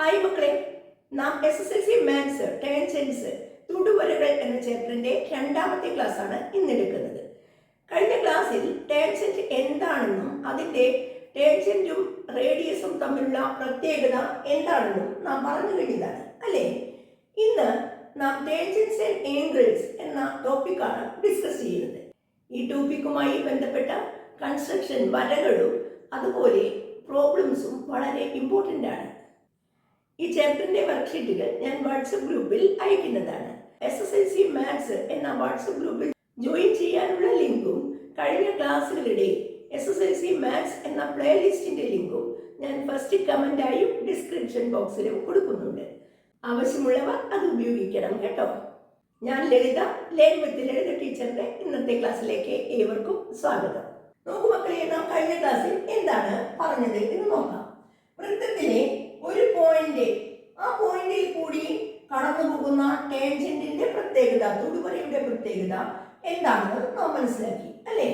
Hi മക്കളെ. നാം S S L C maths tangents തൊടുവരകൾ എന്ന ചാപ്റ്ററിന്റെ രണ്ടാമത്തെ ക്ലാസ് ആണ് ഇന്നെടുക്കുന്നത് കഴിഞ്ഞ ക്ലാസ്സിൽ ടാൻജന്റ് എന്താണെന്നും അതിന്റെ ടാൻജന്റും റേഡിയസും തമ്മിലുള്ള പ്രത്യേകത എന്താണെന്നും നാം പറഞ്ഞു കഴിഞ്ഞതാണ് അല്ലേ? ഇന്ന് നാം ടാൻജൻസ് ആൻഡ് ഏംഗിൾസ് എന്ന ടോപ്പിക്കാണ് ഡിസ്കസ് ചെയ്യുന്നത്. ഈ ടോപ്പിക്കുമായി ബന്ധപ്പെട്ട കൺസ്ട്രക്ഷൻ വരകളും അതുപോലെ പ്രോബ്ലംസും വളരെ ഇമ്പോർട്ടന്റ് ആണ്. ഈ ചാപ്റ്ററിന്റെ വർക്ക്ഷീറ്റുകൾ ഞാൻ വാട്സപ്പ് ഗ്രൂപ്പിൽ അയക്കുന്നതാണ്. S S L C maths എന്ന വാട്സപ്പ് ഗ്രൂപ്പിൽ ജോയിൻ ചെയ്യാനുള്ള ലിങ്കും കഴിഞ്ഞ ക്ലാസ്സുകളുടെ S S L C maths എന്ന പ്ലേലിസ്റ്റിന്റെ ലിങ്കും ഞാൻ ഫസ്റ്റ് കമന്റായും ഡിസ്ക്രിപ്ഷൻ ബോക്സിലും കൊടുക്കുന്നുണ്ട്. ആവശ്യമുള്ളവർ അത് ഉപയോഗിക്കണം കേട്ടോ. ഞാൻ ലളിത ലേൻ വിത്ത് ലളിത ടീച്ചറിന്റെ ഇന്നത്തെ ക്ലാസ്സിലേക്ക് ഏവർക്കും സ്വാഗതം. നോക്കൂ മക്കളെ നാം കഴിഞ്ഞ ക്ലാസ്സിൽ എന്താണ് പറഞ്ഞത് എന്ന് നോക്കാം. വൃത്തത്തിലെ ഒരു പോയിന്റ്. ആ പോയിന്റിൽ കൂടി കടന്നു പോകുന്ന ടേഞ്ചന്റിന്റെ പ്രത്യേകത തൊടുവരയുടെ പ്രത്യേകത എന്താണെന്ന് നാം മനസ്സിലാക്കി അല്ലേ?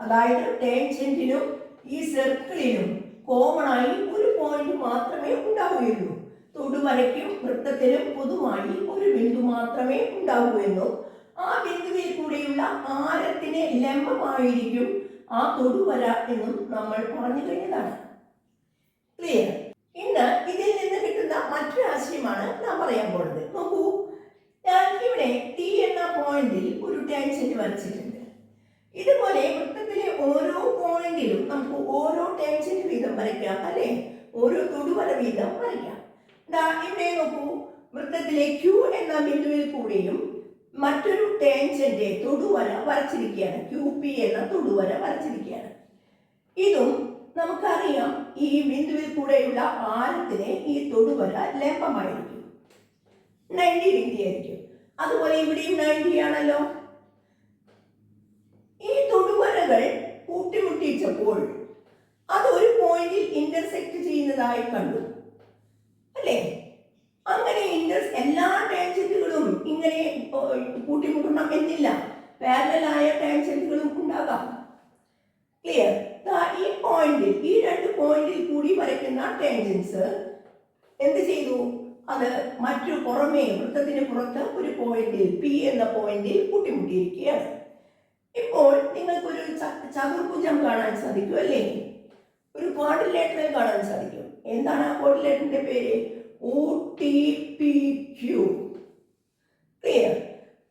അതായത് ടേഞ്ചന്റിനും ഈ സർക്കിളിനും കോമൺ ആയി ഒരു പോയിന്റ് മാത്രമേ ഉണ്ടാവുകയുള്ളൂ. തൊടുവരയ്ക്കും വൃത്തത്തിനും പൊതുവായി ഒരു ബിന്ദു മാത്രമേ ഉണ്ടാവുകയുള്ളൂ. ആ ബിന്ദുവിൽ കൂടിയുള്ള ആരത്തിന് ലംബമായിരിക്കും ആ തൊടുവര എന്നും നമ്മൾ പറഞ്ഞു കഴിഞ്ഞതാണ്. ക്ലിയർ ഇന്ന് ഇതിൽ നിന്ന് കിട്ടുന്ന മറ്റൊരു ആശയമാണ് നാം പറയാൻ പോകുന്നത് നോക്കൂ ഞാൻ ഇവിടെ ടി എന്ന പോയിന്റിൽ ഒരു ടാൻജന്റ് വരച്ചിട്ടുണ്ട്. ഇതുപോലെ വൃത്തത്തിലെ ഓരോ പോയിന്റിലും നമുക്ക് ഓരോ ടാൻജന്റ് വീതം വരയ്ക്കാം അല്ലെ? ഓരോ തൊടുവര വീതം വരയ്ക്കാം. ദാ ഇവിടെ നോക്കൂ വൃത്തത്തിലെ ക്യൂ എന്ന ബിന്ദുവിൽ കൂടിയും മറ്റൊരു ടാൻജന്റ് തൊടുവര വരച്ചിരിക്കുകയാണ്. ക്യൂ പി എന്ന തൊടുവര വരച്ചിരിക്കുകയാണ്. ഇതും നമുക്കറിയാം ഈ ബിന്ദുവിൽ കൂടെയുള്ള ആരത്തിന് ഈ തൊടുവര ലംബമായിരിക്കും. നയന്റി ഡിഗ്രി ആയിരിക്കും. അതുപോലെ ഇവിടെയും നയന്റി ആണല്ലോ. ഈ തൊടുവരകൾ കൂട്ടിമുട്ടിച്ചപ്പോൾ അത് ഒരു പോയിന്റിൽ ഇന്റർസെക്ട് ചെയ്യുന്നതായി കണ്ടു. അല്ലേ? അങ്ങനെ ഇന്റർസ് എല്ലാ ടാൻജന്റുകളും ഇങ്ങനെ കൂട്ടിമുട്ടണം എന്നില്ല. പാരലായ ടാൻജന്റുകളും ഉണ്ടാകാം ക്ലിയർ ഈ പോയിന്റിൽ ഈ രണ്ട് പോയിന്റിൽ കൂടി വരയ്ക്കുന്ന ടാൻജൻസ് എന്ത് ചെയ്തു അത് മറ്റു പുറമേ വൃത്തത്തിന് പുറത്ത് ഒരു പോയിന്റിൽ പി എന്ന പോയിന്റിൽ കൂട്ടിമുട്ടിയിരിക്കുകയാണ്. ഇപ്പോൾ നിങ്ങൾക്കൊരു ചതുർഭുജം കാണാൻ സാധിക്കും അല്ലേ? ഒരു ക്വാഡിലേറ്റർ കാണാൻ സാധിക്കും. എന്താണ് ആ ക്വാഡ്രിലേറ്ററിന്റെ പേര്? ക്ലിയർ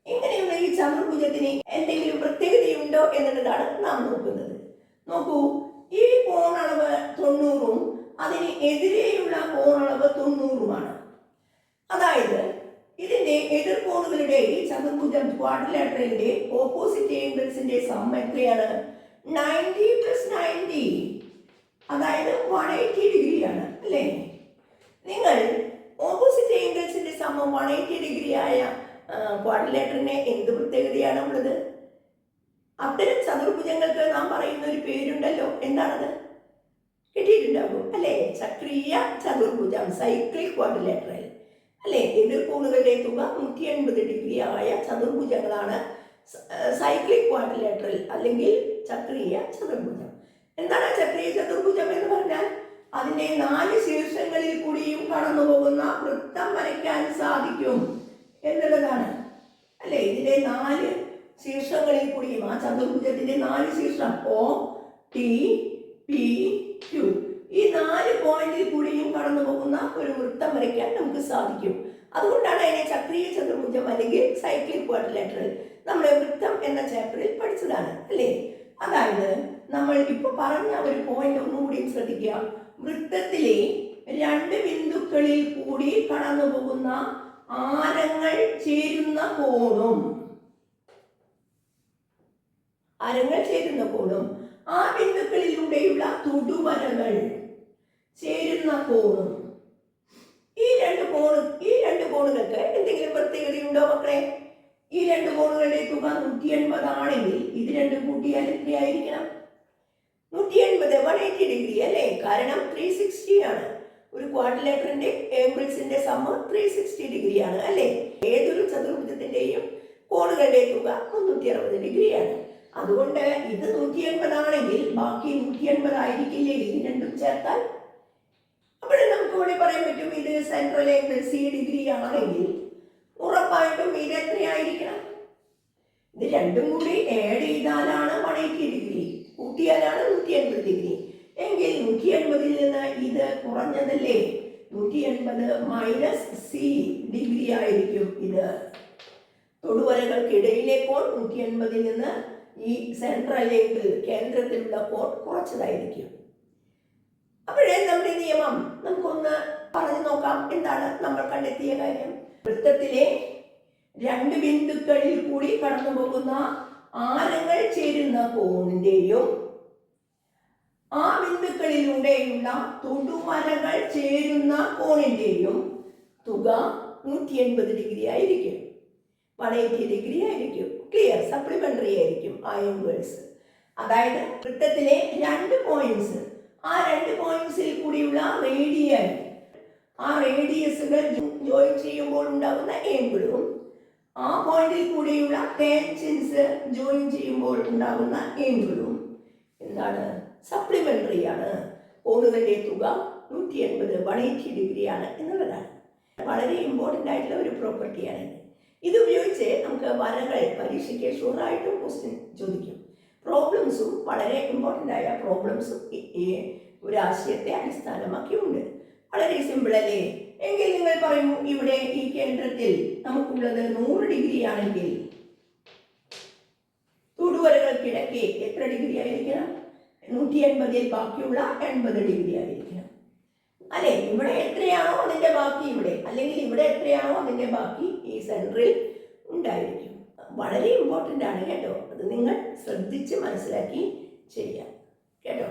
ഇങ്ങനെയുള്ള ഈ ചതുർഭുജത്തിന് എന്തെങ്കിലും പ്രത്യേകതയുണ്ടോ എന്നുള്ളതാണ് നാം നോക്കുന്നത്. നോക്കൂ ഈ കോണളവ് തൊണ്ണൂറും അതിന് എതിരെയുള്ള കോണളവ് തൊണ്ണൂറുമാണ് അതായത് ഇതിന്റെ എതിർകോണുകളുടെ ഈ ചതുർഭുജം ക്വാഡ്രിലാറ്ററലിന്റെ ഓപ്പോസിറ്റ് ഏംഗിൾസിന്റെ സം എത്രയാണ് നയന്റി പ്ലസ് നയന്റി അതായത് വൺ എയ്റ്റി ഡിഗ്രിയാണ് അല്ലേ? നിങ്ങൾ ഓപ്പോസിറ്റ് ഏംഗിൾസിന്റെ സമം വൺ എയ്റ്റി ഡിഗ്രി ആയ ക്വാഡ്രിലേറ്ററിന് എന്ത് പ്രത്യേകതയാണ് ഉള്ളത്? അത്തരം ചതുർഭുജങ്ങൾക്ക് നാം പറയുന്ന ഒരു പേരുണ്ടല്ലോ. എന്താണത്? കിട്ടിയിട്ടുണ്ടാകും അല്ലേ? ചക്രീയ ചതുർഭുജം സൈക്ലിക് ക്വാഡ്രിലേറ്ററൽ അല്ലേ? എതിർകോണുകളുടെ തുക നൂറ്റി എൺപത് ഡിഗ്രി ആയ ചതുർഭുജങ്ങളാണ് സൈക്ലിക് ക്വാഡ്രിലേറ്ററൽ അല്ലെങ്കിൽ ചക്രീയ ചതുർഭുജം. എന്താണ് ചക്രീയ ചതുർഭുജം എന്ന് പറഞ്ഞാൽ? അതിന്റെ നാല് ശീർഷങ്ങളിൽ കൂടിയും കടന്നു പോകുന്ന വൃത്തം വരയ്ക്കാൻ സാധിക്കും എന്നുള്ളതാണ്. അല്ലെ? ഇതിന്റെ നാല് ശീർഷങ്ങളിൽ കൂടിയും ആ ചതുർഭുജത്തിന്റെ നാല് ശീർഷം ഓ ടി പി ക്യു ഈ നാല് പോയിന്റിൽ കൂടിയും കടന്നു പോകുന്ന ഒരു വൃത്തം വരയ്ക്കാൻ നമുക്ക് സാധിക്കും. അതുകൊണ്ടാണ് അതിനെ ചക്രീയ ചതുർഭുജം അല്ലെങ്കിൽ സൈക്ലിക് ക്വാഡ്രിലേറ്ററൽ നമ്മുടെ വൃത്തം എന്ന ചാപ്റ്ററിൽ പഠിച്ചതാണ് അല്ലേ? അതായത് നമ്മൾ ഇപ്പൊ പറഞ്ഞ ഒരു പോയിന്റ് ഒന്നുകൂടി ശ്രദ്ധിക്കുക. വൃത്തത്തിലെ രണ്ട് ബിന്ദുക്കളിൽ കൂടി കടന്നു പോകുന്ന ആരങ്ങൾ ചേരുന്ന കോണും. ആരങ്ങൾ ചേരുന്ന കോണും ആ ബിന്ദുക്കളിലൂടെയുള്ള തൊടുവരകൾ ചേരുന്ന കോണും. ഈ രണ്ട് കോണും ഈ രണ്ട് കോണുകൾക്ക് എന്തെങ്കിലും പ്രത്യേകതയുണ്ടോ മക്കളെ? ഈ രണ്ട് കോണുകളുടെ തുക നൂറ്റി എൺപതാണെങ്കിൽ ഇത് രണ്ടും കൂട്ടിയാൽ എത്രയായിരിക്കണം? നൂറ്റി എൺപത് വൺ എയ്റ്റി ഡിഗ്രി അല്ലേ? കാരണം ത്രീ സിക്സ്റ്റി ആണ്. ഒരു ക്വാഡ്രിലേറ്ററിന്റെ ഏംഗിൾസിന്റെ സമ്മ ത്രീ സിക്സ്റ്റി ഡിഗ്രി ആണ് അല്ലേ? ഏതൊരു ചതുർഭുജത്തിന്റെയും കോണുകളുടെ തുക മുന്നൂറ്റി അറുപത് ഡിഗ്രിയാണ് അതുകൊണ്ട് ഇത് നൂറ്റി എൺപതാണെങ്കിൽ ബാക്കി നൂറ്റി എൺപതായിരിക്കില്ലേ ഇത് രണ്ടും ചേർത്താൽ ഇവിടെ പറയാൻ പറ്റും ഇത് സെൻട്രൽ ആംഗിൾ സി ഡിഗ്രി ആണെങ്കിൽ ഉറപ്പായിട്ടും ഇത് എത്രയായിരിക്കണം? ഇത് രണ്ടും കൂടി ഏഡ് ചെയ്താലാണ് വൺ എയ്റ്റി ഡിഗ്രി കൂട്ടിയാലാണ് നൂറ്റി എൺപത് ഡിഗ്രി എങ്കിൽ നൂറ്റി എൺപതിൽ നിന്ന് ഇത് കുറഞ്ഞതല്ലേ? നൂറ്റി എൺപത് മൈനസ് സി ഡിഗ്രി ആയിരിക്കും ഇത്. തൊടുവരകൾക്കിടയിലെ നൂറ്റി എൺപതിൽ നിന്ന് ഈ സെൻട്രൽ കേന്ദ്രത്തിലുള്ള കോൺ കുറച്ചതായിരിക്കും. അപ്പോഴേ നമ്മുടെ നിയമം നമുക്കൊന്ന് പറഞ്ഞു നോക്കാം. എന്താണ് നമ്മൾ കണ്ടെത്തിയ കാര്യം? വൃത്തത്തിലെ രണ്ട് ബിന്ദുക്കളിൽ കൂടി കടന്നു പോകുന്ന ആരങ്ങൾ ചേരുന്ന കോണിന്റെയും ആ ബിന്ദുക്കളിലൂടെയുള്ള തൊടുമരകൾ ചേരുന്ന കോണിന്റെയും തുക നൂറ്റി എൺപത് ഡിഗ്രി ആയിരിക്കും. വൺ എയ്റ്റി ഡിഗ്രി ആയിരിക്കും. ക്ലിയർ സപ്ലിമെന്ററി ആയിരിക്കും. ആ എൻവേഴ്സ് അതായത് വൃത്തത്തിലെ രണ്ട് പോയിന്റ്സ് ആ രണ്ട് പോയിന്റ്സിൽ കൂടിയുള്ള റേഡിയൻ ആ റേഡിയസുകൾ ജോയിൻ ചെയ്യുമ്പോൾ ഉണ്ടാകുന്ന ഏങ്കിളും ആ പോയിന്റിൽ കൂടിയുള്ള ടാൻജൻസ് ജോയിൻ ചെയ്യുമ്പോൾ ഉണ്ടാകുന്ന ഏങ്കിളും എന്താണ്? സപ്ലിമെന്ററി ആണ്. കോണുകളുടെ തുക നൂറ്റി എൺപത് വൺ എയ്റ്റി ഡിഗ്രി ആണ് എന്നുള്ളതാണ്. വളരെ ഇമ്പോർട്ടന്റ് ആയിട്ടുള്ള ഒരു പ്രോപ്പർട്ടിയാണ് ഇത്. ഉപയോഗിച്ച് നമുക്ക് വരകൾ പരീക്ഷയ്ക്ക് ഷുവറായിട്ടും ക്വസ്റ്റ്യൻ ചോദിക്കും. പ്രോബ്ലംസും വളരെ ഇമ്പോർട്ടന്റ് ആയ പ്രോബ്ലംസും ഒരു ആശയത്തെ അടിസ്ഥാനമാക്കിയുണ്ട് വളരെ സിമ്പിൾ അല്ലേ? എങ്കിൽ നിങ്ങൾ പറയൂ ഇവിടെ ഈ കേന്ദ്രത്തിൽ നമുക്കുള്ളത് നൂറ് ഡിഗ്രി ആണെങ്കിൽ തൊടുവരകൾക്കിടയ്ക്ക് എത്ര ഡിഗ്രി ആയിരിക്കണം? നൂറ്റി എൺപതിൽ ബാക്കിയുള്ള എൺപത് ഡിഗ്രി ആയിരിക്കണം. അല്ലെ? ഇവിടെ എത്രയാണോ അതിന്റെ ബാക്കി ഇവിടെ. അല്ലെങ്കിൽ ഇവിടെ എത്രയാണോ അതിന്റെ ബാക്കി ഈ സെൻട്രിൽ ഉണ്ടായിരിക്കും വളരെ ഇമ്പോർട്ടന്റ് ആണ് കേട്ടോ. അത് നിങ്ങൾ ശ്രദ്ധിച്ച് മനസ്സിലാക്കി ചെയ്യാം. കേട്ടോ?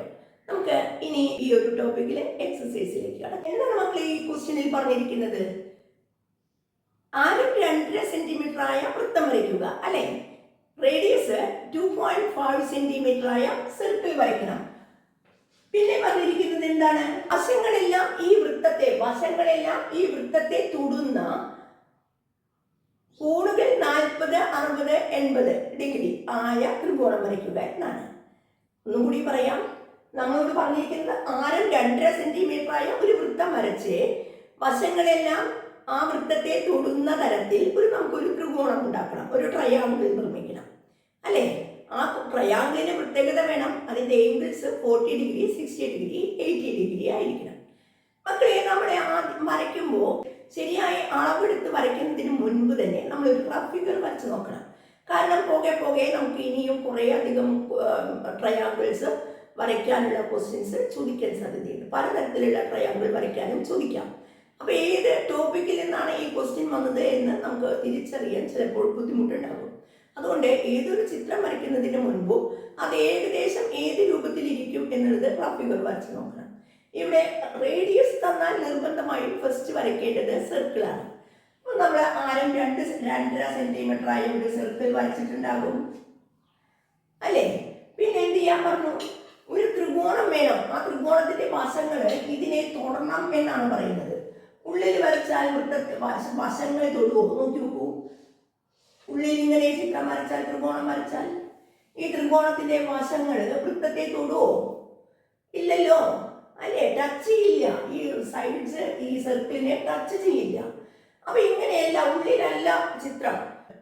നമുക്ക് ഇനി ഈ ഒരു ടോപ്പിക്കിൽ എക്സസൈസിലേക്ക് കടക്കാം. എന്താണ് മക്കൾ ഈ ക്വസ്റ്റ്യനിൽ പറഞ്ഞിരിക്കുന്നത്? ആരും രണ്ടര സെന്റിമീറ്റർ ആയ വൃത്തം വരയ്ക്കുക അല്ലെ? Radius two point five centimetre ആയ സർക്കിൾ വരയ്ക്കണം. പിന്നെ പറഞ്ഞിരിക്കുന്നത് എന്താണ്? വശങ്ങളെല്ലാം ഈ വൃത്തത്തെ വശങ്ങളെല്ലാം ഈ വൃത്തത്തെ തൊടുന്ന കോണുകൾ നാൽപ്പത് അറുപത് എൺപത് ഡിഗ്രി ആയ ത്രികോണം വരയ്ക്കുക എന്നാണ്. ഒന്നും കൂടി പറയാം. നമ്മളോട് പറഞ്ഞിരിക്കുന്നത് ആരം രണ്ടര സെന്റിമീറ്റർ ആയ ഒരു വൃത്തം വരച്ച് വശങ്ങളെല്ലാം ആ വൃത്തത്തെ തൊടുന്ന തരത്തിൽ ഒരു നമുക്കൊരു ത്രികോണം ഉണ്ടാക്കണം. ഒരു ട്രയാങ്കിൾ നിർമ്മിക്കണം. അല്ലേ? ആ ട്രയാങ്കിളിന് പ്രത്യേകത വേണം. അതിന്റെ angles forty degree sixty degree eighty degree ആയിരിക്കണം. മക്കളെ നമ്മളെ ആദ്യം വരയ്ക്കുമ്പോൾ ശരിയായ അളവെടുത്ത് വരയ്ക്കുന്നതിന് മുൻപ് തന്നെ നമ്മൾ ഒരു റഫ് ഫിഗർ വരച്ച് നോക്കണം. കാരണം പോകെ പോകെ നമുക്ക് ഇനിയും കുറേ അധികം ട്രയാങ്കിൾസ് വരയ്ക്കാനുള്ള ക്വസ്റ്റ്യൻസ് ചോദിക്കാൻ സാധ്യതയുണ്ട്. പലതരത്തിലുള്ള ട്രയാങ്കിൾ വരയ്ക്കാനും ചോദിക്കാം. അപ്പോൾ ഏത് ടോപ്പിക്കിൽ നിന്നാണ് ഈ ക്വസ്റ്റ്യൻ വന്നത് എന്ന് നമുക്ക് തിരിച്ചറിയാൻ ചിലപ്പോൾ ബുദ്ധിമുട്ടുണ്ടാകും. അതുകൊണ്ട് ഏതൊരു ചിത്രം വരയ്ക്കുന്നതിന് മുൻപും അത് ഏകദേശം ഏത് രൂപത്തിലിരിക്കും എന്നുള്ളത് ഫിഗർ വരച്ച് നോക്കണം. ഇവിടെ റേഡിയസ് തന്നാൽ നിർബന്ധമായും ഫസ്റ്റ് വരയ്ക്കേണ്ടത് സർക്കിളാണ് അപ്പോൾ നമ്മൾ ആരം രണ്ട് രണ്ടര സെന്റിമീറ്റർ ആയ ഒരു സർക്കിൾ വരച്ചിട്ടുണ്ടാകും. അല്ലേ? പിന്നെ എന്ത് ചെയ്യാൻ പറഞ്ഞു? ഒരു ത്രികോണം വേണം. ആ ത്രികോണത്തിന്റെ വശങ്ങൾ ഇതിനെ തൊടണം എന്നാണ് പറയുന്നത്. ഉള്ളിൽ വരച്ചാൽ വൃത്തത്തെ വശങ്ങളെ തൊടുവോ നോക്കി നോക്കൂ. ഉള്ളിൽ ഇങ്ങനെ ചിത്രം വരച്ചാൽ ത്രികോണം വരച്ചാൽ ഈ ത്രികോണത്തിന്റെ വശങ്ങൾ വൃത്തത്തെ തൊടുവോ ഇല്ലല്ലോ? അല്ലേ ടച്ച് ചെയ്യില്ല. ഈ സൈഡ്സ് ഈ സർക്കിളിനെ ടച്ച് ചെയ്യില്ല. അപ്പൊ ഇങ്ങനെയല്ല ഉള്ളിലല്ല ചിത്രം.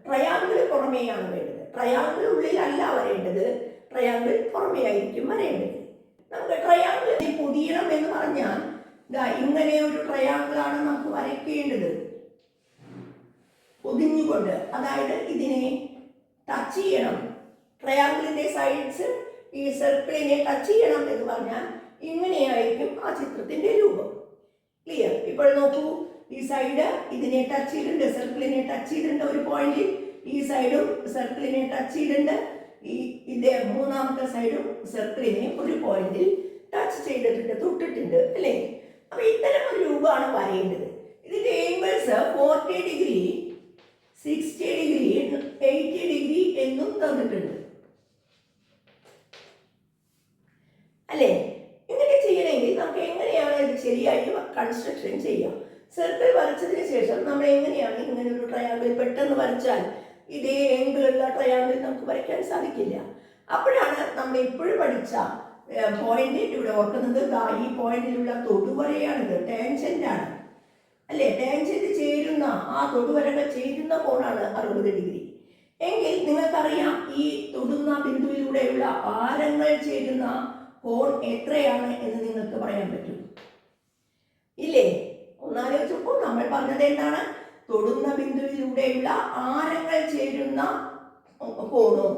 ട്രയാങ്കിൾ പുറമേയാണ് വേണ്ടത്. ട്രയാങ്കിൾ ഉള്ളിലല്ല വരേണ്ടത്. ട്രയാങ്കിൾ പുറമേയായിരിക്കും വരേണ്ടത്. നമുക്ക് ട്രയാങ്കിൾ പൊതിയണം എന്ന് പറഞ്ഞാൽ ഇതാ ഇങ്ങനെ ഒരു ട്രയാങ്കിൾ ആണ് നമുക്ക് വരയ്ക്കേണ്ടത്. പൊതിഞ്ഞുകൊണ്ട് അതായത് ഇതിനെ ടച്ച് ചെയ്യണം. ട്രയാങ്കിളിന്റെ സൈഡ്സ് ഈ സർക്കിളിനെ ടച്ച് ചെയ്യണം എന്ന് പറഞ്ഞാൽ ഇങ്ങനെയായിരിക്കും ആ ചിത്രത്തിന്റെ രൂപം. ക്ലിയർ ഇപ്പോൾ നോക്കൂ. ഈ സൈഡ് ഇതിനെ ടച്ച് ചെയ്തിട്ടുണ്ട്. സർക്കിളിനെ ടച്ച് ചെയ്തിട്ടുണ്ട് ഒരു പോയിന്റിൽ ഈ സൈഡും സർക്കിളിനെ ടച്ച് ചെയ്തിട്ടുണ്ട്. ഈ ഇതിന്റെ മൂന്നാമത്തെ സൈഡും സർക്കിളിനെ ഒരു പോയിന്റിൽ ടച്ച് ചെയ്തിട്ടുണ്ട് തൊട്ടിട്ടുണ്ട് അല്ലേ? അപ്പൊ ഇത്തരം ഒരു രൂപമാണ് വരേണ്ടത്. ഇതിന്റെ angles forty degree sixty degree eighty degree എന്നും തന്നിട്ടുണ്ട്. അല്ലേ ഇങ്ങനെ ചെയ്യണമെങ്കിൽ നമുക്ക് എങ്ങനെയാണ് ഇത് ശരിയായി കൺസ്ട്രക്ഷൻ ചെയ്യാം. സർക്കിൾ വരച്ചതിന് ശേഷം നമ്മൾ എങ്ങനെയാണ് ഇങ്ങനെ ഒരു ട്രയാങ്കിൾ പെട്ടെന്ന് വരച്ചാൽ ഇതേ എങ്കിലുള്ള ട്രയാങ്കിൾ നമുക്ക് വരയ്ക്കാൻ സാധിക്കില്ല. അപ്പോഴാണ് നമ്മൾ ഇപ്പോഴും പഠിച്ച പോയിന്റ് ഇവിടെ ഓർക്കുന്നത് ഈ പോയിന്റിലുള്ള തൊടുവരയാണിത് ടാൻജന്റ് ആണ്. ചേരുന്ന ആ തൊടുവരകൾ ചേരുന്ന കോണാണ് അറുപത് ഡിഗ്രി. എങ്കിൽ നിങ്ങൾക്കറിയാം ഈ തൊടുന്ന ബിന്ദുവിലൂടെയുള്ള ആരങ്ങൾ ചേരുന്ന കോൺ എത്രയാണ് എന്ന് നിങ്ങൾക്ക് പറയാൻ പറ്റും. ഇല്ലേ? ഒന്നാലോചിച്ചപ്പോൾ നമ്മൾ പറഞ്ഞത് എന്താണ്? തൊടുന്ന ബിന്ദുവിലൂടെയുള്ള ആരങ്ങൾ ചേരുന്ന കോണും.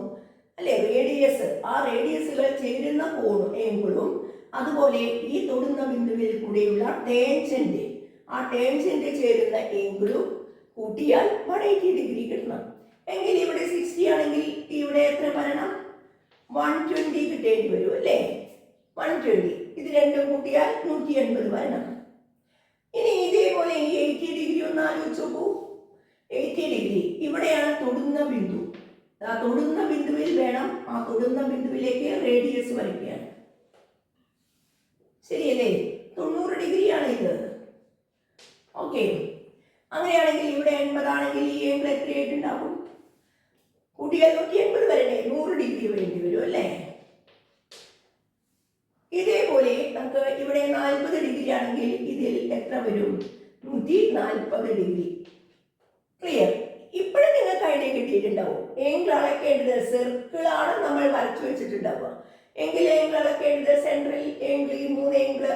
അല്ലെ? റേഡിയസ് ആ റേഡിയസുകൾ ചേരുന്ന കോണും എങ്കിളും അതുപോലെ ഈ തൊടുന്ന ബിന്ദുവിൽ കൂടെയുള്ള ടേൻജന്റ് ആ ടേൻജന്റ് ചേരുന്ന എങ്കിളും കൂട്ടിയാൽ വൺ എയ്റ്റി ഡിഗ്രി കിട്ടണം. എങ്കിൽ ഇവിടെ സിക്സ്റ്റി ആണെങ്കിൽ ഇവിടെ എത്ര വരണം? വൺ ട്വന്റി കിട്ടേണ്ടി വരും അല്ലേ? വൺ ട്വന്റി ഇത് രണ്ടും കൂട്ടിയാൽ നൂറ്റി എൺപത് വരണം. ഇതേപോലെ ഈ എയ്റ്റി ഡിഗ്രി ഒന്ന് ആലോചിച്ച് നോക്കൂ. Eighty degree. ഇവിടെയാണ് തൊടുന്ന ബിന്ദു. ആ തൊടുന്ന ബിന്ദുവിൽ വേണം ആ തൊടുന്ന ബിന്ദുവിലേക്ക് റേഡിയസ് വരയ്ക്കാൻ. ശരിയല്ലേ? തൊണ്ണൂറ് ഡിഗ്രിയാണ് ഇത്. ഓക്കെ. അങ്ങനെയാണെങ്കിൽ ഇവിടെ എൺപതാണെങ്കിൽ ഈ ഏമ്പിൾ എത്രയായിട്ട് ഉണ്ടാകും? കൂട്ടിയാൽ നൂറ്റി എൺപത് വരണ്ടേ? നൂറ് ഡിഗ്രി വേണ്ടി വരും അല്ലേ? ഇതേപോലെ നമുക്ക് ഇവിടെ നാൽപ്പത് ഡിഗ്രി ആണെങ്കിൽ ഇതിൽ എത്ര വരും? നൂറ്റി നാൽപ്പത് ഡിഗ്രി. ക്ലിയർ ഇപ്പോഴും നിങ്ങൾക്ക് ഐഡിയ കിട്ടിയിട്ടുണ്ടാവും. ഏങ്കിൾ അളക്കേണ്ടത് സർക്കിളാണ് നമ്മൾ വരച്ചു വെച്ചിട്ടുണ്ടാവുക. എങ്കിൽ ഏങ്കിൾ അളക്കേണ്ടത് സെൻട്രൽ ഏങ്കിൾ ഈ മൂന്ന് ഏങ്കിൾ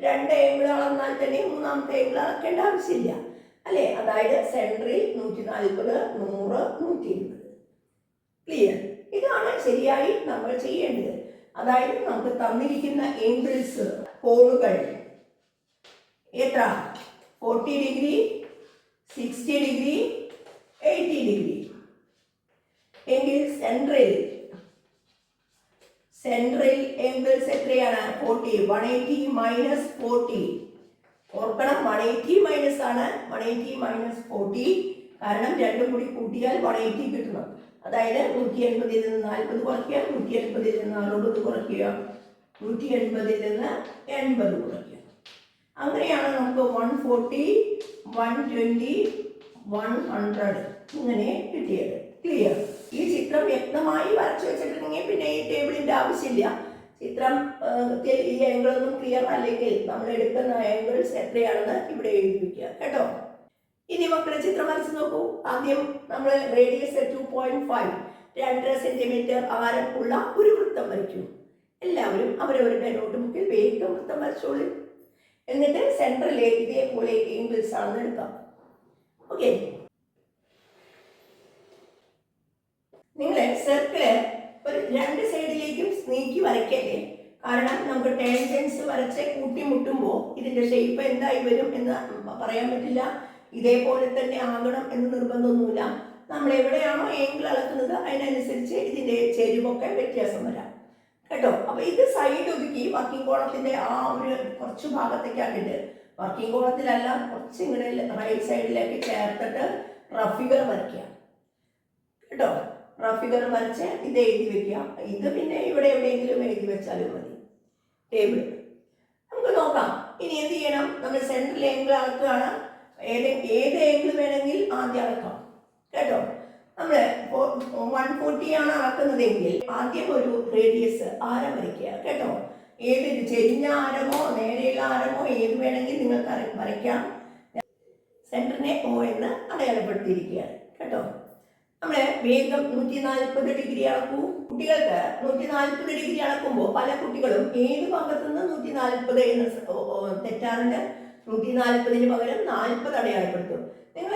രണ്ട് ഏങ്കിൾ അളന്നാൽ തന്നെ മൂന്നാമത്തെ ഏങ്കിൾ അളക്കേണ്ട ആവശ്യമില്ല. അല്ലേ? അതായത് സെൻട്രൽ നൂറ്റി നാൽപ്പത് നൂറ് നൂറ്റി ഇരുപത് ക്ലിയർ ഇതാണ് ശരിയായി നമ്മൾ ചെയ്യേണ്ടത്. അതായത് നമുക്ക് തന്നിരിക്കുന്ന ഏങ്കിൾസ് കോണുകൾ എത്ര? Forty degree sixty degree eighty degree. എങ്കിൽ സെൻട്രൽ സെൻട്രൽ ആംഗിൾസ് എത്രയാണ്? Forty one eighty minus forty ഓർക്കണം വൺ എയ്റ്റി മൈനസ് ആണ്. വൺ എയ്റ്റി മൈനസ് ഫോർട്ടി കാരണം രണ്ടും കൂടി കൂട്ടിയാൽ വൺ എയ്റ്റി കിട്ടണം. അതായത് നൂറ്റി എൺപതിൽ നിന്ന് നാൽപ്പത് കുറയ്ക്കുക നൂറ്റി എൺപതിൽ നിന്ന് അറുപത് കുറയ്ക്കുക. നൂറ്റി എൺപതിൽ നിന്ന് എൺപത് കുറയ്ക്കുക. അങ്ങനെയാണ് നമുക്ക് one forty one twenty one hundred ഇങ്ങനെ കിട്ടിയത്. ക്ലിയർ ഈ ചിത്രം വ്യക്തമായി വരച്ചു വെച്ചിട്ടുണ്ടെങ്കിൽ പിന്നെ ഈ ടേബിളിന്റെ ആവശ്യമില്ല. ചിത്രം ഈ ആംഗിളൊന്നും ക്ലിയർ അല്ലെങ്കിൽ നമ്മൾ എടുക്കുന്ന ആംഗിൾസ് എത്രയാണെന്ന് ഇവിടെ എഴുതി വെക്കുക കേട്ടോ? ഇനി മക്കളെ ചിത്രം വരച്ച് നോക്കൂ. ആദ്യം നമ്മൾ റേഡിയസ് ടു പോയിന്റ് ഫൈവ് രണ്ടര സെന്റിമീറ്റർ ആരം ഉള്ള ഒരു വൃത്തം വരയ്ക്കും. എല്ലാവരും അവരവരുടെ നോട്ട് ബുക്കിൽ വേഗം വൃത്തം വരച്ചോളൂ. എന്നിട്ട് സെൻട്രലെ ഇതേപോലെ ഏംഗിൾസ് ആണെന്ന് എടുക്കാം ഓക്കെ നിങ്ങൾ സർക്കിൾ ഒരു രണ്ട് സൈഡിലേക്കും നീക്കി വരയ്ക്കല്ലേ? കാരണം നമുക്ക് ടേൻജൻസ് വരച്ച് കൂട്ടിമുട്ടുമ്പോൾ ഇതിന്റെ ഷേപ്പ് എന്തായി വരും എന്ന് പറയാൻ പറ്റില്ല. ഇതേപോലെ തന്നെ ആകണം എന്ന് നിർബന്ധമൊന്നുമില്ല. നമ്മൾ എവിടെയാണോ ഏങ്കിൾ അളക്കുന്നത് അതിനനുസരിച്ച് ഇതിന്റെ ചെരുവൊക്കെ വ്യത്യാസം വരാം. കേട്ടോ? അപ്പൊ ഇത് സൈഡ് ഒതുക്കി വർക്കിംഗ് കോളത്തിന്റെ ആ ഒരു കുറച്ച് ഭാഗത്തേക്കാക്കിയിട്ട് വർക്കിംഗ് കോളത്തിലല്ല കുറച്ച് ഇങ്ങനെ റൈറ്റ് സൈഡിലേക്ക് ചേർത്തിട്ട് റഫിഗർ ഫിഗർ വരയ്ക്കുക. കേട്ടോ? റഫിഗർ ഫിഗർ വരച്ച് ഇത് എഴുതി വെക്കുക. ഇത് പിന്നെ ഇവിടെ എവിടെയെങ്കിലും എഴുതി വെച്ചാലും മതി. ടേബിൾ നമുക്ക് നോക്കാം. ഇനി എന്ത് ചെയ്യണം? നമ്മൾ സെൻട്രൽ ഏങ്കിൾ അളക്കുകയാണ്. ഏത് ഏത് ഏങ്കിൾ വേണമെങ്കിൽ ആദ്യം അളക്കാം. കേട്ടോ? നമ്മൾ വൺ ഫോർട്ടിയാണ് അളക്കുന്നതെങ്കിൽ ആദ്യം ഒരു റേഡിയസ് ആരം വരയ്ക്കുക കേട്ടോ? ഏത് ചെരിഞ്ഞ ആരമോ നേരെയുള്ള ആരമോ ഏത് വേണമെങ്കിൽ നിങ്ങൾക്ക് വരയ്ക്കാം. സെന്ററിനെ ഓ എന്ന് അടയാളപ്പെടുത്തിയിരിക്കുകയാണ് കേട്ടോ? നമ്മൾ വേഗം നൂറ്റി നാൽപ്പത് ഡിഗ്രി അളക്കൂ. കുട്ടികൾക്ക് നൂറ്റി നാൽപ്പത് ഡിഗ്രി അളക്കുമ്പോൾ പല കുട്ടികളും ഏത് ഭാഗത്തുനിന്ന് നൂറ്റി നാൽപ്പത് എന്ന് തെറ്റാറുണ്ട്? നൂറ്റി നാൽപ്പതിന് പകരം നാൽപ്പത് അടയാളപ്പെടുത്തും. നിങ്ങൾ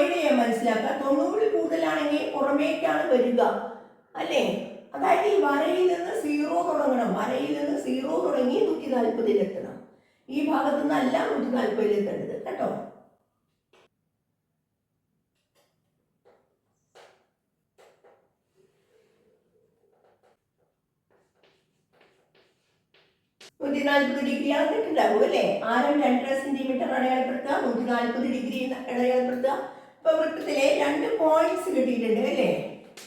ഐഡിയ മനസ്സിലാക്കുക. തൊണ്ണൂറിൽ കൂടുതലാണെങ്കിൽ പുറമേക്കാണ് വരിക. അല്ലേ? അതായത് ഈ വരയിൽ നിന്ന് സീറോ തുടങ്ങണം. വരയിൽ നിന്ന് സീറോ തുടങ്ങി നൂറ്റി നാൽപ്പതിലെത്തണം ഈ ഭാഗത്തു നിന്നല്ല നൂറ്റി നാൽപ്പതിലെത്തേണ്ടത് കേട്ടോ? നൂറ്റി നാൽപ്പത് ഡിഗ്രി അളന്നിട്ടുണ്ടാവും അല്ലേ? ആരം രണ്ടര സെന്റിമീറ്റർ അടയാളപ്പെടുത്തുക നൂറ്റി നാൽപ്പത് ഡിഗ്രി അടയാളപ്പെടുത്തുക ഇപ്പൊ വൃത്തത്തിലെ രണ്ട് പോയിന്റ്സ് കിട്ടിയിട്ടുണ്ട് അല്ലേ?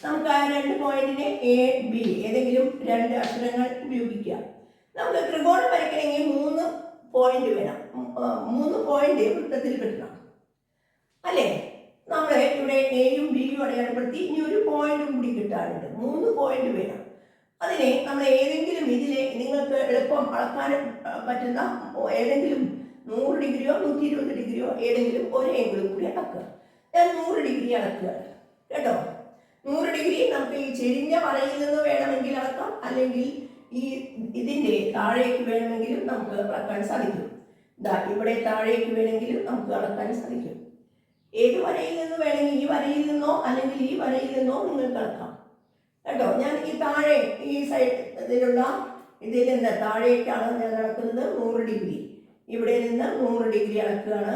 നമുക്ക് ആ രണ്ട് പോയിന്റിന് എ ബി ഏതെങ്കിലും രണ്ട് അക്ഷരങ്ങൾ ഉപയോഗിക്കാം നമുക്ക് ത്രികോണം വരയ്ക്കണമെങ്കിൽ മൂന്ന് പോയിന്റ് വേണം. മൂന്ന് പോയിന്റ് വൃത്തത്തിൽ കിട്ടണം അല്ലേ? നമ്മൾ ഇവിടെ എയും ബിയും അടയാളപ്പെടുത്തി ഇനി ഒരു പോയിന്റും കൂടി കിട്ടാനുണ്ട്. മൂന്ന് പോയിന്റ് വേണം. അതിനെ നമ്മൾ ഏതെങ്കിലും ഇതിലെ നിങ്ങൾക്ക് എളുപ്പം അളക്കാൻ പറ്റുന്ന ഏതെങ്കിലും നൂറ് ഡിഗ്രിയോ നൂറ്റി ഇരുപത് ഡിഗ്രിയോ ഏതെങ്കിലും ഒരു ഏങ്കിളും കൂടി അളക്കുക. ഞാൻ നൂറ് ഡിഗ്രി അളക്കുക. കേട്ടോ? നൂറ് ഡിഗ്രി നമുക്ക് ഈ ചെരിഞ്ഞ വരയിൽ നിന്ന് വേണമെങ്കിൽ അളക്കാം. അല്ലെങ്കിൽ ഈ ഇതിന്റെ താഴേക്ക് വേണമെങ്കിലും നമുക്ക് അളക്കാൻ സാധിക്കും. ഇതാ ഇവിടെ താഴേക്ക് വേണമെങ്കിലും നമുക്ക് അളക്കാൻ സാധിക്കും. ഏത് വരയിൽ നിന്ന് വേണമെങ്കിൽ ഈ വരയിൽ നിന്നോ അല്ലെങ്കിൽ ഈ വരയിൽ നിന്നോ നിങ്ങൾക്ക് അളക്കാം. കേട്ടോ ഞാൻ ഈ താഴെ ഈ സൈഡ് ഇതിലുള്ള ഇതിൽ നിന്ന് താഴേക്കാണ് ഞാൻ അളക്കുന്നത് നൂറ് ഡിഗ്രി. ഇവിടെ നിന്ന് നൂറ് ഡിഗ്രി അളക്കുകയാണ്.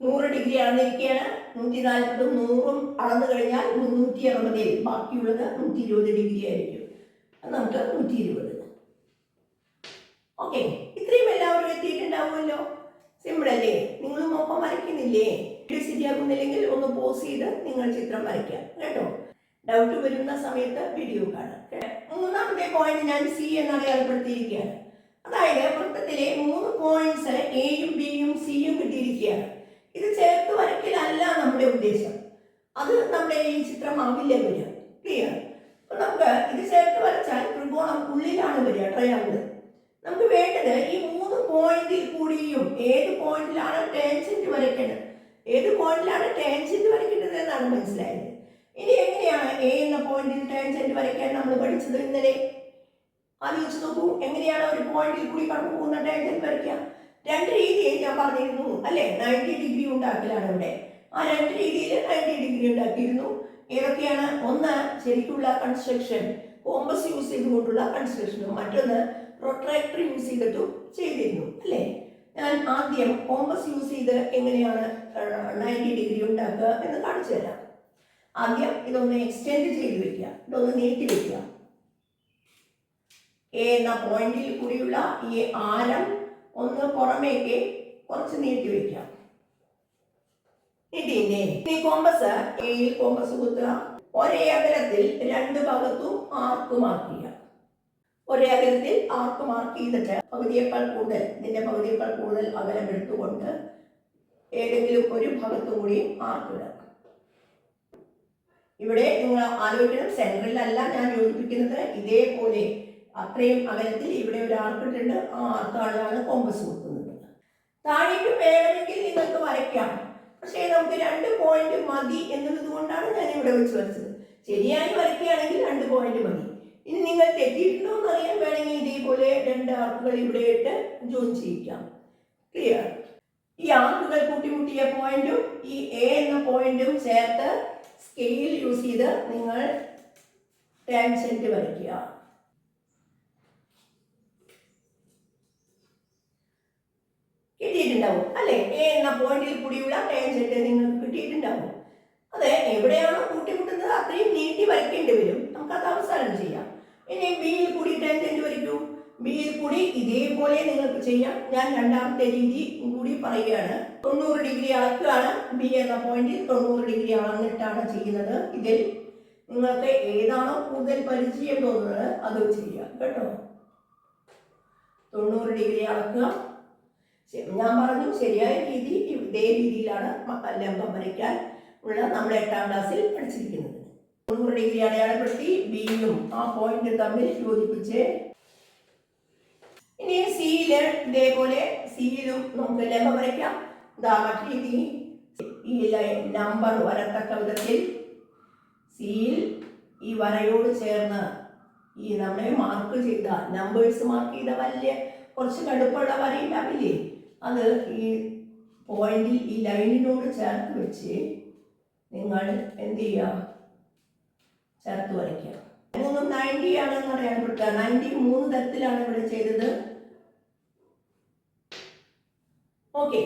നൂറ് ഡിഗ്രി അളന്നിരിക്കുകയാണ്. നൂറ്റി നാൽപ്പതും നൂറും അളന്നു കഴിഞ്ഞാൽ മുന്നൂറ്റി അറുപതിൽ ബാക്കിയുള്ളത് നൂറ്റി ഇരുപത് ഡിഗ്രി ആയിരിക്കും. നമുക്ക് നൂറ്റി ഇരുപത് ഓക്കെ ഇത്രയും എല്ലാവരും എത്തിയിട്ടുണ്ടാവുമല്ലോ? സിമ്പിൾ അല്ലേ? നിങ്ങളും ഒപ്പം വരയ്ക്കുന്നില്ലേ? ശരിയാകുന്നില്ലെങ്കിൽ ഒന്ന് പോസ് ചെയ്ത് നിങ്ങൾ ചിത്രം വരയ്ക്കാം. കേട്ടോ? ഡൗട്ട് വരുന്ന സമയത്ത് വീഡിയോ കാണാം മൂന്നാമത്തെ പോയിന്റ് ഞാൻ സി എന്ന് അടയാളപ്പെടുത്തിയിരിക്കുകയാണ്. അതായത് വൃത്തത്തിലെ മൂന്ന് പോയിന്റ്സ് എയും ബിയും സിയും കിട്ടിയിരിക്കുകയാണ്. ഇത് ചേർത്ത് വരയ്ക്കലല്ല നമ്മുടെ ഉദ്ദേശം. അത് നമ്മുടെ ഈ ചിത്രമാവില്ല വരിക ക്ലിയർ അപ്പൊ നമുക്ക് ഇത് ചേർത്ത് വരച്ചാൽ ത്രികോണം ഉള്ളിലാണ് വരിക ട്രയാങ്കിൾ നമുക്ക് വേണ്ടത് ഈ മൂന്ന് പോയിന്റിൽ കൂടിയും ഏത് പോയിന്റിലാണ് ടാൻജന്റ് വരയ്ക്കേണ്ടത്? ഏത് പോയിന്റിലാണ് ടാൻജന്റ് വരയ്ക്കേണ്ടത് എന്നാണ് മനസ്സിലായത്? ഇനി എങ്ങനെയാണ് എ എന്ന പോയിന്റിൽ ടാൻജന്റ് വരയ്ക്കാൻ നമ്മൾ പഠിച്ചത് ഇന്നലെ? ആലോചിച്ച് നോക്കൂ എങ്ങനെയാണ് ഒരു പോയിന്റിൽ കൂടി കടന്നു പോകുന്ന ടാൻജന്റ് വരയ്ക്കുക? രണ്ട് രീതിയിൽ ഞാൻ പറഞ്ഞിരുന്നു അല്ലേ? നയന്റി ഡിഗ്രി ഉണ്ടാക്കലാണ് ഇവിടെ. ആ രണ്ട് രീതിയിൽ നയന്റി ഡിഗ്രി ഉണ്ടാക്കിയിരുന്നു. ഏതൊക്കെയാണ്? ഒന്ന് ശരിക്കുള്ള കൺസ്ട്രക്ഷൻ കോമ്പസ് യൂസ് ചെയ്തുകൊണ്ടുള്ള കൺസ്ട്രക്ഷനും മറ്റൊന്ന് പ്രൊട്രാക്ടർ യൂസ് ചെയ്തിട്ടും ചെയ്തിരുന്നു അല്ലേ? ഞാൻ ആദ്യം കോമ്പസ് യൂസ് ചെയ്ത് എങ്ങനെയാണ് നയന്റി ഡിഗ്രി ഉണ്ടാക്കുക എന്ന് കാണിച്ചു തരാം. ആദ്യം ഇതൊന്ന് എക്സ്റ്റെൻഡ് ചെയ്ത് വെക്കുക. ഇതൊന്ന് നീട്ടി വെക്കുക. എ എന്ന പോയിന്റിൽ കൂടിയുള്ള ഈ ആരം ഒന്ന് പുറമേക്ക് കുറച്ച് നീട്ടി വെക്കാം നീട്ടിയില്ലേ ഈ കോമ്പസ് എയിൽ കോമ്പസ് കുത്തുക. ഒരേ അകലത്തിൽ രണ്ട് ഭാഗത്തും ആർക്ക് മാർക്ക് ചെയ്യുക. ഒരേ അകലത്തിൽ ആർക്ക് മാർക്ക് ചെയ്തിട്ട് പകുതിയേക്കാൾ കൂടുതൽ ഇതിന്റെ പകുതിയേക്കാൾ കൂടുതൽ അകലം എടുത്തുകൊണ്ട് ഏതെങ്കിലും ഒരു ഭാഗത്തും കൂടി ആർക്ക് ഇടുക. ഇവിടെ നിങ്ങൾ ആലോചിക്കണം സെൻട്രലല്ല ഞാൻ യോജിപ്പിക്കുന്നത്. ഇതേപോലെ അത്രയും അകലത്തിൽ ഇവിടെ ഒരു ആർക്ക് ഇട്ടിട്ടുണ്ട് ആ ആർക്കാണ് കോമ്പസ് കൊടുക്കുന്നത്. താഴേക്ക് വേണമെങ്കിൽ നിങ്ങൾക്ക് വരയ്ക്കാം. പക്ഷേ നമുക്ക് രണ്ട് പോയിന്റ് മതി എന്നുള്ളത് കൊണ്ടാണ് ഞാൻ ഇവിടെ വെച്ച് വരച്ചത്. ശരിയായി വരയ്ക്കുകയാണെങ്കിൽ രണ്ട് പോയിന്റ് മതി. ഇനി നിങ്ങൾ തെറ്റിയിട്ടുണ്ടോ എന്ന് അറിയാൻ വേണമെങ്കിൽ ഇതേപോലെ രണ്ട് ആർക്കുകൾ ഇവിടെ ഇട്ട് ജോയിൻ ചെയ്യിക്കാം. ക്ലിയർ ഈ ആർക്കുകൾ കൂട്ടിമുട്ടിയ പോയിന്റും ഈ എ എന്ന പോയിന്റും ചേർത്ത് സ്കെയിൽ യൂസ് ചെയ്ത് നിങ്ങൾ ടാൻജന്റ് വരയ്ക്കുക. കിട്ടിയിട്ടുണ്ടാവും. അല്ലെ? എ എന്ന പോയിന്റിൽ കൂടിയുള്ള ടാൻജന്റ് നിങ്ങൾക്ക് കിട്ടിയിട്ടുണ്ടാവും. അതെ എവിടെയാണോ കൂട്ടിമുട്ടുന്നത് അത്രയും നീട്ടി വരയ്ക്കേണ്ടി വരും. അത് അവസാനം ചെയ്യാം. ഇനി ബിയിൽ കൂടി ടാൻജന്റ് വരയ്ക്കൂ. ബിയിൽ കൂടി ഇതേപോലെ നിങ്ങൾക്ക് ചെയ്യാം. ഞാൻ രണ്ടാമത്തെ രീതി കൂടി പറയുകയാണ്. തൊണ്ണൂറ് ഡിഗ്രി അളക്കുകയാണ് ബി എന്ന പോയിന്റിൽ തൊണ്ണൂറ് ഡിഗ്രി അളന്നിട്ടാണ് ചെയ്യുന്നത്. ഇതിൽ നിങ്ങൾക്ക് ഏതാണോ കൂടുതൽ പരിചയം തോന്നുന്നത് അത് ചെയ്യാം കേട്ടോ? തൊണ്ണൂറ് ഡിഗ്രി അളക്കുക. ഞാൻ പറഞ്ഞു ശരിയായ രീതി ഇതേ രീതിയിലാണ് ലംബം വരയ്ക്കാൻ ഉള്ള നമ്മൾ എട്ടാം ക്ലാസ്സിൽ പഠിച്ചിരിക്കുന്നത്. തൊണ്ണൂറ് ഡിഗ്രി അടയാളപ്പെടുത്തി ബിയും ആ പോയിന്റ് തമ്മിൽ യോജിപ്പിച്ച് ഇനി സിയിൽ ഇതേപോലെ സിയിലും നമുക്ക് ലംബ വരയ്ക്കാം. ഇതാ ഈ ലൈൻ നമ്പർ വരത്തക്ക വിധത്തിൽ സിയിൽ ഈ വരയോട് ചേർന്ന് ഈ നമ്മളെ മാർക്ക് ചെയ്ത നമ്പേഴ്സ് മാർക്ക് ചെയ്ത വലിയ കുറച്ച് കടുപ്പുള്ള വരയുണ്ടാവില്ലേ അത് ഈ പോയിന്റിൽ ഈ ലൈനിനോട് ചേർത്ത് വെച്ച് നിങ്ങൾ എന്ത് ചെയ്യുക? ചേർത്ത് വരയ്ക്കുക. മൂന്നും നയന്റി ആണെന്ന് അറിയാൻ പറ്റുക. നയന്റി മൂന്ന് തരത്തിലാണ് ഇവിടെ ചെയ്തത്. ഓക്കെ.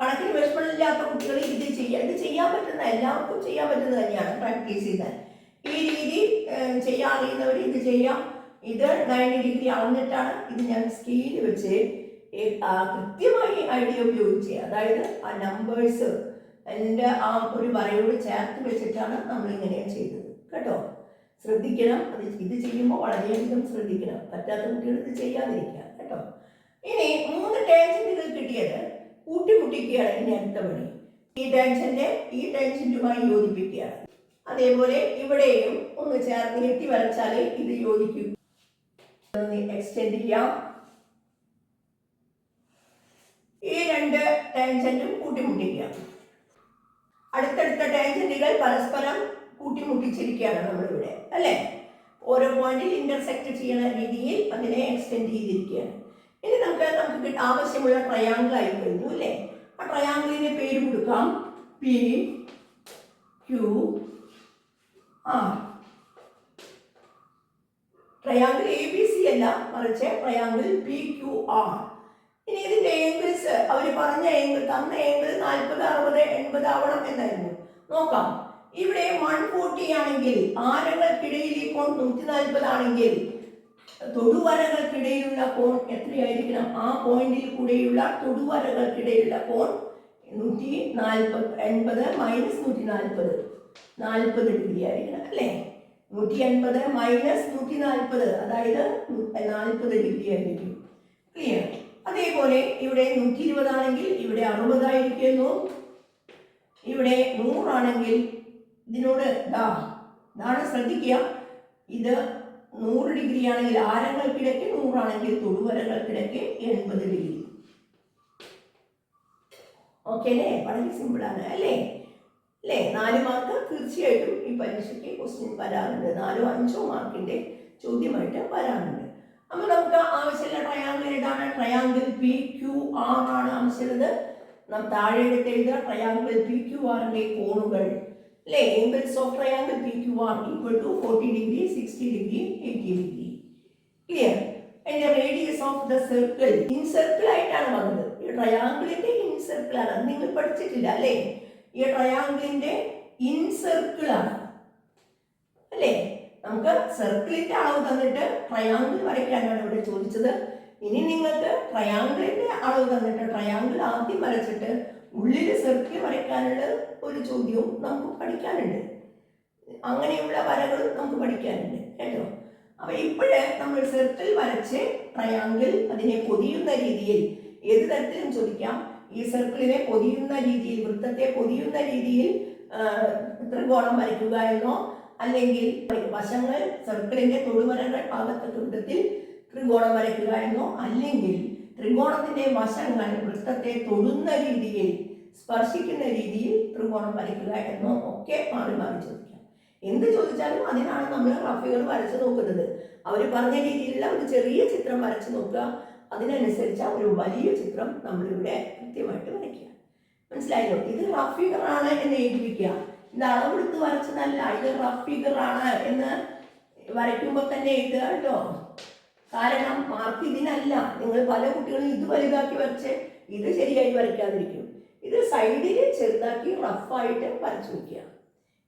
കണക്കിന് വിഷമമില്ലാത്ത കുട്ടികൾ ഇത് ചെയ്യാം. ഇത് ചെയ്യാൻ പറ്റുന്ന എല്ലാവർക്കും ചെയ്യാൻ പറ്റുന്നത് തന്നെയാണ് പ്രാക്ടീസ് ചെയ്താൽ ഈ രീതി ചെയ്യാൻ അറിയുന്നവർ ഇത് ചെയ്യാം. ഇത് നയന്റി ഡിഗ്രി അളന്നിട്ടാണ് ഇത് ഞാൻ സ്കെയിൽ വെച്ച് കൃത്യമായി ഐഡിയ ഉപയോഗിച്ച്. അതായത് ആ നമ്പേഴ്സ് എന്റെ ആ ഒരു വരയോട് ചേർത്ത് വെച്ചിട്ടാണ് നമ്മൾ ഇങ്ങനെ ചെയ്തത്. കേട്ടോ? ശ്രദ്ധിക്കണം. അത് ഇത് ചെയ്യുമ്പോൾ വളരെയധികം ശ്രദ്ധിക്കണം. പറ്റാത്ത കുട്ടികൾ ഇത് ചെയ്യാതിരിക്കുക. കേട്ടോ? ഇനി മൂന്ന് ടാൻജന്റുകൾ കിട്ടിയത് കൂട്ടിമുട്ടിക്കുകയാണ് ഇനി അടുത്ത പണി. ഈ ടെൻഷന്റെ ഈ ടെൻഷനുമായി യോജിപ്പിക്കുകയാണ്. അതേപോലെ ഇവിടെയും ഒന്ന് ചേർത്ത് ഞെട്ടി വരച്ചാൽ ഇത് യോജിക്കും. എക്സ്റ്റെൻഡ് ചെയ്യാം. ഈ രണ്ട് ടാൻജന്റും കൂട്ടിമുട്ടിക്കുക അടുത്തടുത്ത ടാൻജന്റുകൾ പരസ്പരം കൂട്ടിമുട്ടിച്ചിരിക്കുകയാണ് നമ്മളിവിടെ അല്ലേ? ഓരോ പോയിന്റിൽ ഇന്റർസെക്ട് ചെയ്യുന്ന രീതിയിൽ അതിനെ എക്സ്റ്റെൻഡ് ചെയ്തിരിക്കുകയാണ്. ഇനി നമുക്ക് നമുക്ക് ആവശ്യമുള്ള ട്രയാങ്കിൾ ആയി കഴിഞ്ഞു അല്ലേ? ആ ട്രയാങ്കിളിന് പേര് കൊടുക്കാം. P Q R triangle A B C അല്ല മറിച്ച് ട്രയാങ്കിൾ പി ക്യു ആർ ഇനി ഇതിന്റെ ഏംഗിൾസ് അവർ പറഞ്ഞ ഏംഗിൾ തന്ന ഏംഗിൾ നാൽപ്പത് അറുപത് എൺപത് ആവണം എന്നായിരുന്നു. നോക്കാം. ഇവിടെ വൺ ഫോർട്ടി ആണെങ്കിൽ ആരങ്ങൾക്കിടയിൽ കോൺ നൂറ്റി നാൽപ്പത് ആണെങ്കിൽ തൊടുവരകൾക്കിടയിലുള്ള കോൺ എത്രയായിരിക്കണം? ആ പോയിന്റിൽ കൂടെയുള്ള തൊടുവരകൾക്കിടയിലുള്ള കോൺ നൂറ്റി നാൽപ്പത് എൺപത് മൈനസ് നൂറ്റി നാൽപ്പത് നാൽപ്പത് ഡിഗ്രി ആയിരിക്കണം അല്ലേ? നൂറ്റി എൺപത് മൈനസ് നൂറ്റി നാൽപ്പത് അതായത് നാൽപ്പത് ഡിഗ്രി ആയിരിക്കും. ക്ലിയർ അതേപോലെ ഇവിടെ നൂറ്റി ഇരുപതാണെങ്കിൽ ഇവിടെ അറുപതായിരിക്കുന്നു. ഇവിടെ നൂറാണെങ്കിൽ ഇതിനോട് ദാ ഇതാണ് ശ്രദ്ധിക്കുക. ഇത് നൂറ് ഡിഗ്രി ആണെങ്കിൽ ആരങ്ങൾക്കിടയ്ക്ക് നൂറാണെങ്കിൽ തൊടുവരകൾക്കിടയ്ക്ക് എൺപത് ഡിഗ്രി. ഓക്കെ അല്ലേ? വളരെ സിമ്പിളാണ് അല്ലേ? അല്ലേ? നാല് മാർക്ക് തീർച്ചയായിട്ടും ഈ പരീക്ഷയ്ക്ക് ക്വസ്റ്റ്യൻ വരാറുണ്ട്. നാലോ അഞ്ചോ മാർക്കിന്റെ ചോദ്യമായിട്ട് വരാറുണ്ട്. അപ്പോൾ നമുക്ക് ആവശ്യമുള്ള ട്രയാങ്കിൾ ഏതാണ്? ട്രയാങ്കിൾ പി ക്യു ആർ ആണ് ആവശ്യമുള്ളത്. നാം താഴെ എടുത്ത് എഴുതുക ട്രയാങ്കിൾ പി ക്യു ആറിന്റെ കോണുകൾ. അല്ലേ? Angles of triangle P Q R equal to forty degree sixty degree eighty degree clear അതിന്റെ radius of the circle incircle ആയിട്ടാണ് വന്നത്. ഈ ട്രയാങ്കിളിന്റെ ഇൻ സർക്കിൾ ആണ്. നിങ്ങൾ പഠിച്ചിട്ടില്ല അല്ലേ? ഈ ട്രയാങ്കിളിന്റെ ഇൻ സർക്കിൾ ആണ്. അല്ലേ? നമുക്ക് സർക്കിളിന്റെ അളവ് തന്നിട്ട് ട്രയാങ്കിൾ വരയ്ക്കാനാണ് ഇവിടെ ചോദിച്ചത്. ഇനി നിങ്ങൾക്ക് ട്രയാങ്കിളിന്റെ അളവ് തന്നിട്ട് ട്രയാങ്കിൾ ആദ്യം വരച്ചിട്ട് ഉള്ളിൽ സെർക്കിൾ വരയ്ക്കാനുള്ള ഒരു ചോദ്യവും നമുക്ക് പഠിക്കാനുണ്ട്. അങ്ങനെയുള്ള വരകളും നമുക്ക് പഠിക്കാനുണ്ട് കേട്ടോ? അപ്പൊ ഇപ്പോഴേ നമ്മൾ സെർക്കിൾ വരച്ച് ട്രയാങ്കിൾ അതിനെ പൊതിയുന്ന രീതിയിൽ ഏത് തരത്തിലും ചോദിക്കാം. ഈ സർക്കിളിനെ പൊതിയുന്ന രീതിയിൽ വൃത്തത്തെ പൊതിയുന്ന രീതിയിൽ ത്രികോണം വരയ്ക്കുക എന്നോ അല്ലെങ്കിൽ വശങ്ങൾ സർക്കിളിന്റെ തൊടുവരകൾ ഭാഗത്തെ വൃത്തത്തിൽ ത്രികോണം വരയ്ക്കുക എന്നോ അല്ലെങ്കിൽ ത്രികോണത്തിന്റെ വശങ്ങൾ വൃത്തത്തെ തൊടുന്ന രീതിയിൽ സ്പർശിക്കുന്ന രീതിയിൽ ത്രികോണം വരയ്ക്കുക എന്നോ ഒക്കെ മാറി മാറി ചോദിക്കാം. എന്ത് ചോദിച്ചാലും അതിനാണ് നമ്മൾ റഫികൾ വരച്ചു നോക്കുന്നത്. അവർ പറഞ്ഞ രീതിയിലുള്ള ഒരു ചെറിയ ചിത്രം വരച്ചു നോക്കുക. അതിനനുസരിച്ച് ഒരു വലിയ ചിത്രം നമ്മളിവിടെ കൃത്യമായിട്ട് വരയ്ക്കുക. മനസ്സിലായല്ലോ? ഇത് റഫ് ആണ് എന്ന് ഏൽപ്പിക്കുക ഇത് അളവെടുത്ത് വരച്ചതല്ല. ഇത് റഫ് ആണ് എന്ന് വരയ്ക്കുമ്പോൾ തന്നെ എഴുതുക കേട്ടോ. കാരണം മാർക്ക് ഇതിനല്ല. നിങ്ങൾ പല കുട്ടികളും ഇത് വലുതാക്കി വരച്ച് ഇത് ശരിയായി വരയ്ക്കാതിരിക്കും. ഇത് സൈഡിൽ ചെറുതാക്കി റഫായിട്ട് വരച്ചു നോക്കുക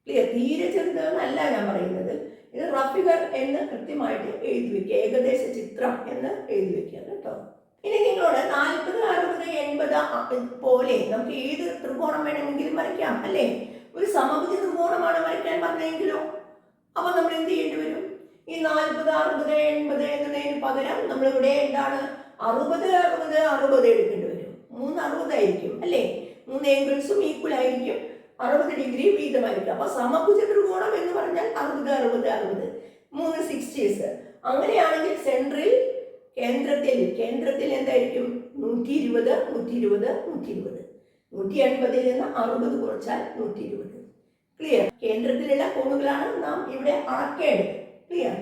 ക്ലിയർ തീരെ ചെറുത് എന്നല്ല ഞാൻ പറയുന്നത്. ഇത് റഫ് ഫിഗർ എന്ന് കൃത്യമായിട്ട് എഴുതി വെക്കുക ഏകദേശ ചിത്രം എന്ന് എഴുതി വെക്കുക കേട്ടോ. ഇനി നിങ്ങളോട് നാൽപ്പത് അറുപത് എൺപത് പോലെ നമുക്ക് ഏത് ത്രികോണം വേണമെങ്കിലും വരയ്ക്കാം അല്ലേ? ഒരു സമഭുജ ത്രികോണമാണ് വരയ്ക്കാൻ പറഞ്ഞെങ്കിലോ അപ്പൊ നമ്മൾ എന്ത് ചെയ്യേണ്ടി വരും? നാൽപ്പത് അറുപത് എൺപത് എന്നതിന് പകരം നമ്മൾ ഇവിടെ എന്താണ്? അറുപത് അറുപത് അറുപത് എടുക്കേണ്ടി വരും. മൂന്ന് അറുപതായിരിക്കും അല്ലേ? മൂന്ന് ഏംഗിൾസും ഈക്വൽ ആയിരിക്കും. അറുപത് ഡിഗ്രി വീതമായിരിക്കും. അപ്പൊ സമഭുജ ത്രികോണം എന്ന് പറഞ്ഞാൽ അറുപത് അറുപത് അറുപത്. മൂന്ന് സിക്സ്റ്റീസ് അങ്ങനെയാണെങ്കിൽ സെൻട്രിൽ കേന്ദ്രത്തിൽ കേന്ദ്രത്തിൽ എന്തായിരിക്കും? നൂറ്റി ഇരുപത് നൂറ്റി ഇരുപത് നൂറ്റി ഇരുപത് നൂറ്റി എൺപതിൽ നിന്ന് അറുപത് കുറച്ചാൽ നൂറ്റി ഇരുപത് ക്ലിയർ കേന്ദ്രത്തിലുള്ള കോണുകളാണ് നാം ഇവിടെ അളക്കേണ്ടത്. ക്ലിയർ